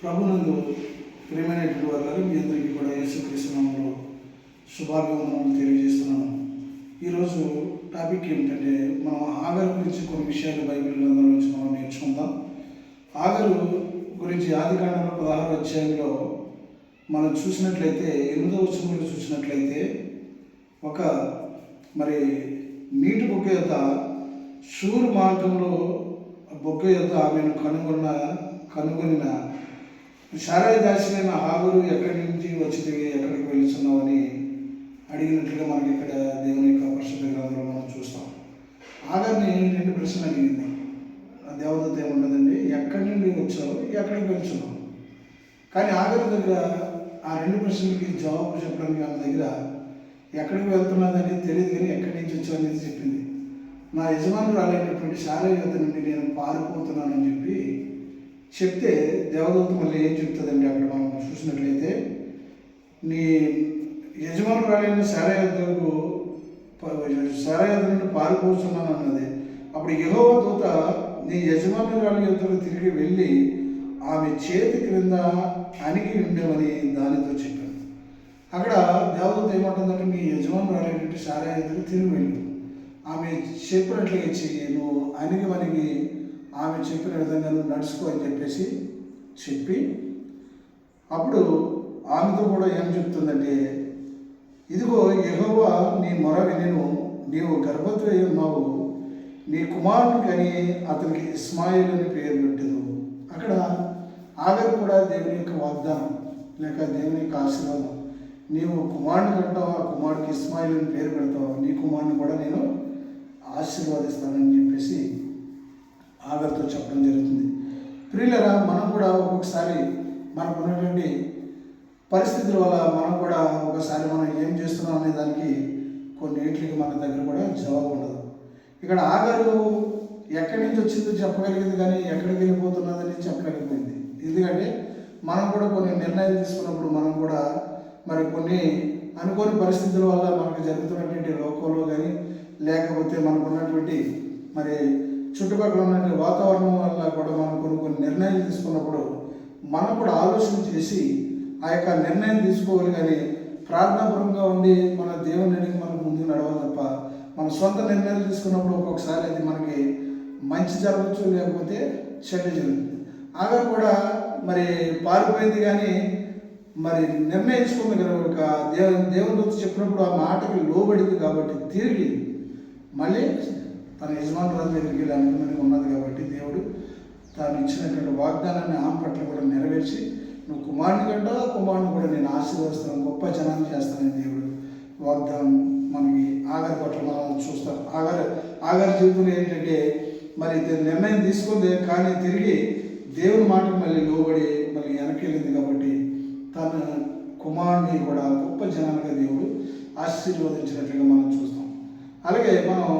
ప్రభునందు ప్రేమైనటువంటి వారు మీ అందరికీ కూడా యేసుక్రీస్తునామంలో శుభాభివందనలు తెలియజేస్తున్నాను. ఈరోజు టాపిక్ ఏమిటంటే మనం ఆగరు గురించి కొన్ని విషయాలు బైబిల్ గ్రంథంలో నుంచి మనం నేర్చుకుందాం. ఆగరు గురించి ఆది కాండంలో పదహారు అధ్యాయంలో మనం చూసినట్లయితే ఎనిమిదో వచనంలో చూసినట్లయితే ఒక మరి నీటి బొగ్గ యొక్క షూరు మార్గంలో బొగ్గ యొక్క ఆమెను కనుగొన్న కనుగొనిన శారాయి దాసిన హాగురు ఎక్కడి నుంచి వచ్చింది ఎక్కడికి వెళ్తున్నావని అడిగినట్లుగా మనకి ఇక్కడ దేవుని యొక్క పరిశుద్ధ గ్రంథంలో మనం చూస్తాం. ఆగర్ని రెండు ప్రశ్నలు అడిగింది. ఆ దేవదత్త ఏముండదండి? ఎక్కడి నుండి వచ్చావు? ఎక్కడికి వెళ్తున్నావు? కానీ ఆగర్ దగ్గర ఆ రెండు ప్రశ్నలకి జవాబు చెప్పడానికి ఆమె దగ్గర ఎక్కడికి వెళ్తున్నదని తెలియదు కానీ ఎక్కడి నుంచి వచ్చావు అనేది చెప్పింది. నా యజమానులు రాలేనటువంటి శారద యుద్ధ నుండి నేను పారిపోతున్నానని చెప్పి చెప్తే దేవదూత మళ్ళీ ఏం చెప్తుందండి అక్కడ మనం చూసినట్లయితే నీ యజమాను రాలేని శారద యుద్ధకు నుండి పారిపోతున్నాను అన్నది. అప్పుడు యహోవ దూత నీ యజమానురాలి యుద్ధకు తిరిగి వెళ్ళి ఆమె చేతి క్రింద అణిగి ఉండేవని దానితో చెప్పాను అక్కడ దేవదూత ఏమంటుందంటే మీ యజమాను అనేటువంటి శారద తిరిగి వెళ్ళు. ఆమె చెప్పినట్లుగా చెయ్యి నువ్వు అణిగి మనకి ఆమె చెప్పిన విధంగా నువ్వు నడుచుకో అని చెప్పేసి చెప్పి అప్పుడు ఆమెతో కూడా ఏం చెప్తుందంటే ఇదిగో యహోవా నీ మొర వినెను నీవు గర్భవతి ఉన్నావు నీ కుమారుని కానీ అతనికి ఇస్మాయిల్ అని పేరు పెట్టదు అక్కడ ఆగర్ కూడా దేవుని యొక్క వాగ్దానం లేక దేవుని యొక్క ఆశీర్వాదం. నీవు కుమారుని కంటావు ఆ కుమారుడికి ఇస్మాయిల్ అని పేరు పెడతావు నీ కుమారుని కూడా నేను ఆశీర్వాదిస్తానని చెప్పేసి ఆగర్తో చెప్పడం జరుగుతుంది. ప్రియులరా మనం కూడా ఒక్కొక్కసారి మనకు ఉన్నటువంటి పరిస్థితుల వల్ల మనం కూడా ఒకసారి మనం ఏం చేస్తున్నాం అనే దానికి కొన్ని ఏట్లకి మన దగ్గర కూడా జవాబు ఉండదు. ఇక్కడ ఆగరు ఎక్కడి నుంచి వచ్చిందో చెప్పగలిగింది కానీ ఎక్కడికి వెళ్ళిపోతున్నదని చెప్పలేకపోయింది. ఎందుకంటే మనం కూడా కొన్ని నిర్ణయాలు తీసుకున్నప్పుడు మనం కూడా మరి కొన్ని అనుకోని పరిస్థితుల వల్ల మనకు జరుగుతున్నటువంటి లోకంలో కానీ లేకపోతే మనకున్నటువంటి మరి చుట్టుపక్కల ఉన్నటువంటి వాతావరణం వల్ల కూడా మనం కొన్ని కొన్ని నిర్ణయాలు తీసుకున్నప్పుడు మనం కూడా ఆలోచన చేసి ఆ యొక్క నిర్ణయం తీసుకోవాలి కానీ ప్రార్థనాపరంగా ఉండి మన దేవుని అడిగి మనం ముందుకు నడవాలి తప్ప మన సొంత నిర్ణయాలు తీసుకున్నప్పుడు ఒక్కొక్కసారి అది మనకి మంచి జరగచ్చు లేకపోతే చెడ్డ జరుగుతుంది. ఆగా కూడా మరి పారిపోయింది కానీ మరి నిర్ణయించుకుంది కనుక దేవుని దేవుని వచ్చి చెప్పినప్పుడు ఆ మాటకి లోబడింది కాబట్టి తిరిగి మళ్ళీ తన యజమానురాలు దగ్గరికి వెళ్ళి అనుకుని ఉన్నది కాబట్టి దేవుడు తాను ఇచ్చినటువంటి వాగ్దానాన్ని ఆమె పట్ల కూడా నెరవేర్చి నువ్వు కుమారుని కంటే కుమారుని కూడా నేను ఆశీర్వదిస్తాను గొప్ప జనాన్ని చేస్తానని దేవుడు వాగ్దానం మనకి ఆగారి పట్ల మనం చూస్తాం. ఆగారు ఆగారి జీవితంలో ఏంటంటే మరి నిర్ణయం తీసుకుంది కానీ తిరిగి దేవుని మాటకు మళ్ళీ లోబడి మళ్ళీ వెనక్కి వెళ్ళింది కాబట్టి తన కుమారుని కూడా గొప్ప జనాలుగా దేవుడు ఆశీర్వదించినట్లుగా మనం చూస్తాం. అలాగే మనం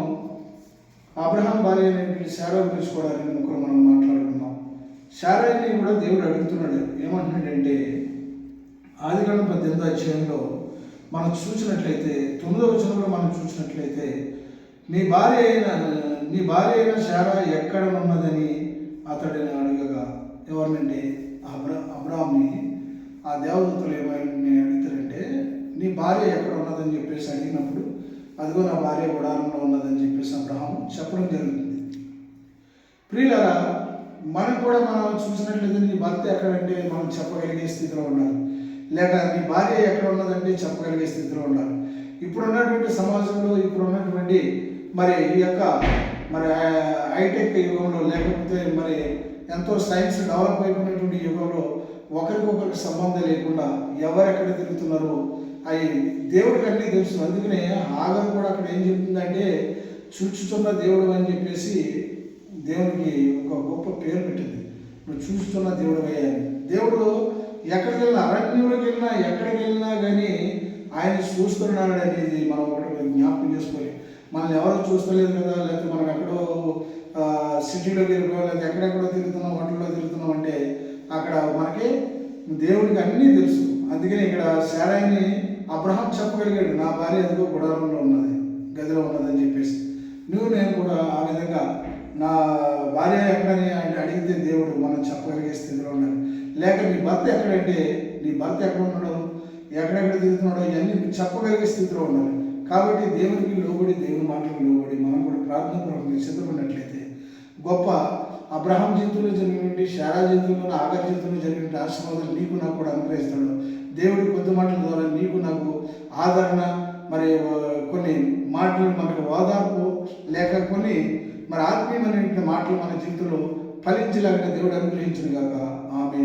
అబ్రహాం భార్య అనేటువంటి శారా గురించి కూడా ముగ్గురు మనం మాట్లాడుకున్నాం శారాయిని కూడా దేవుడు అడుగుతున్నాడు. ఏమంటున్నాడంటే ఆదికాండం పద్దెనిమిది అధ్యాయంలో మనం చూసినట్లయితే తొమ్మిదో వచనంలో మనం చూసినట్లయితే నీ భార్య అయిన నీ భార్య అయిన శారా ఎక్కడ ఉన్నదని అతడిని అడగగా ఎవరినంటే అబ్రా అబ్రామ్ని ఆ దేవదూతలు ఏమైనా అడుగుతారంటే నీ భార్య ఎక్కడ ఉన్నదని చెప్పేసి అడిగినప్పుడు అదిగో నా భార్య గుడారంలో ఉన్నదని చెప్పేసి అబ్రహం చెప్పడం జరుగుతుంది. ప్రియులరా మనం కూడా మనం చూసినట్లయితే నీ భర్త ఎక్కడంటే మనం చెప్పగలిగే స్థితిలో ఉండాలి లేక నీ భార్య ఎక్కడ ఉన్నదంటే చెప్పగలిగే స్థితిలో ఉండాలి ఇప్పుడు ఉన్నటువంటి సమాజంలో ఇప్పుడు ఉన్నటువంటి మరి ఈ యొక్క మరి హైటెక్ యుగంలో లేకపోతే మరి ఎంతో సైన్స్ డెవలప్ అయిపోయినటువంటి యుగంలో ఒకరికొకరికి సంబంధం లేకుండా ఎవరెక్కడ తిరుగుతున్నారో అవి దేవుడికి అన్నీ తెలుసు. అందుకనే ఆగరు కూడా అక్కడ ఏం చెప్తుందంటే చూచుతున్న దేవుడు అని చెప్పేసి దేవునికి ఒక గొప్ప పేరు పెట్టింది. నువ్వు చూస్తున్న దేవుడు అయ్యాను దేవుడు ఎక్కడికి వెళ్ళినా అరణ్యుడికి వెళ్ళినా ఎక్కడికి వెళ్ళినా కానీ ఆయన చూస్తున్నాడు అనేది మనం ఒకటి జ్ఞాపకం చేసుకోవాలి. మనల్ని ఎవరు చూస్తలేదు కదా లేకపోతే మనం ఎక్కడో సిటీలో తిరుగుతాం లేకపోతే ఎక్కడెక్కడో తిరుగుతున్నాం వంటల్లో తిరుగుతున్నాం అంటే అక్కడ మనకి దేవుడికి అన్నీ తెలుసు. అందుకని ఇక్కడ శారాయిని అబ్రహాం చెప్పగలిగాడు నా భార్య ఎందుకో గుడారంలో ఉన్నది గదిలో ఉన్నదని చెప్పేసి. నువ్వు నేను కూడా ఆ విధంగా నా భార్య ఎక్కడని ఆయన అడిగితే దేవుడు మనం చెప్పగలిగే స్థితిలో ఉన్నాడు. లేక నీ భర్త ఎక్కడంటే నీ భర్త ఎక్కడ ఉన్నాడు? ఎక్కడెక్కడ తిరుగుతున్నాడో ఇవన్నీ చెప్పగలిగే స్థితిలో ఉండాలి కాబట్టి దేవునికి లోబడి దేవుని మాటలకు లోబడి మనం కూడా ప్రార్థన పూర్వకంగా సిద్ధపడినట్లయితే గొప్ప అబ్రహాం జీవితంలో జరిగినటువంటి శారా జీవితంలో ఆగర్ జీవితంలో జరిగిన ఆశీర్వాదాలు నీకు నాకు కూడా అనుగ్రహిస్తాడు. దేవుడి కొద్ది మాటల ద్వారా నీకు నాకు ఆదరణ మరి కొన్ని మాటలు మనకు ఓదార్పు లేక కొన్ని మరి ఆత్మీయమైన మాటలు మన జీవితంలో ఫలించలేక దేవుడు అనుగ్రహించిన కాక ఆమె